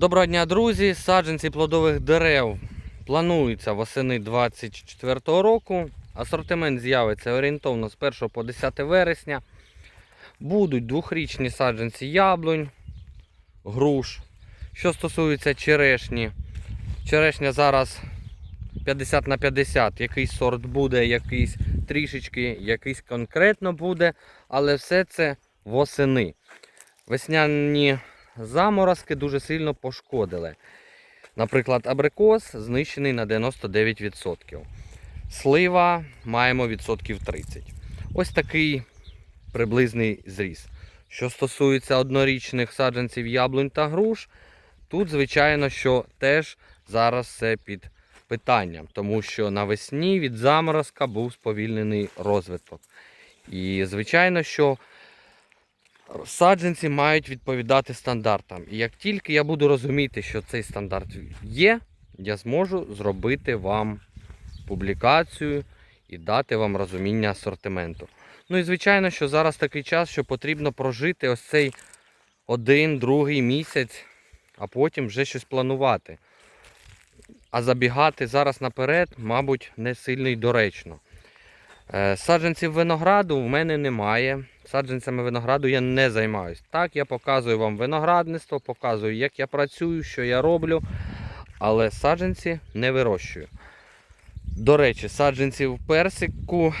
Доброго дня, друзі! Саджанці плодових дерев плануються восени 2024 року. Асортимент з'явиться орієнтовно з 1 по 10 вересня. Будуть двохрічні саджанці яблунь, груш. Що стосується черешні, черешня зараз 50 на 50. Якийсь сорт буде, якийсь трішечки, якийсь конкретно буде, але все це восени. Весняні заморозки дуже сильно пошкодили. Наприклад, абрикос знищений на 99%. Слива маємо відсотків 30. Ось такий приблизний зріз. Що стосується однорічних саджанців яблунь та груш, тут, звичайно, що теж зараз все під питанням, тому що навесні від заморозка був сповільнений розвиток. І, звичайно, що саджанці мають відповідати стандартам. І як тільки я буду розуміти, що цей стандарт є, я зможу зробити вам публікацію і дати вам розуміння асортименту. Ну і звичайно, що зараз такий час, що потрібно прожити ось цей один, другий місяць, а потім вже щось планувати. А забігати зараз наперед, мабуть, не сильно й доречно. Е, Саджанців винограду в мене немає. Саджанцями винограду я не займаюсь. Так, я показую вам виноградництво, показую, як я працюю, що я роблю, але саджанці не вирощую. До речі, саджанців персику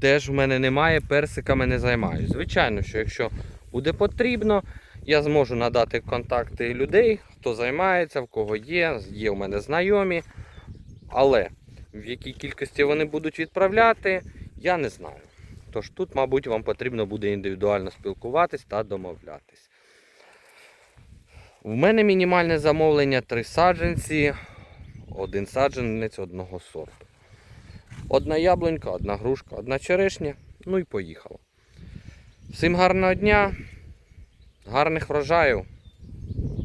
теж в мене немає, персиками не займаюсь. Звичайно, що якщо буде потрібно, я зможу надати контакти людей, хто займається, в кого є, є у мене знайомі. Але в якій кількості вони будуть відправляти, я не знаю. Тож тут, мабуть, вам потрібно буде індивідуально спілкуватись та домовлятись. У мене мінімальне замовлення три саджанці, один саджанець одного сорту. Одна яблунька, одна грушка, одна черешня. Ну і поїхало. Всім гарного дня, гарних врожаїв!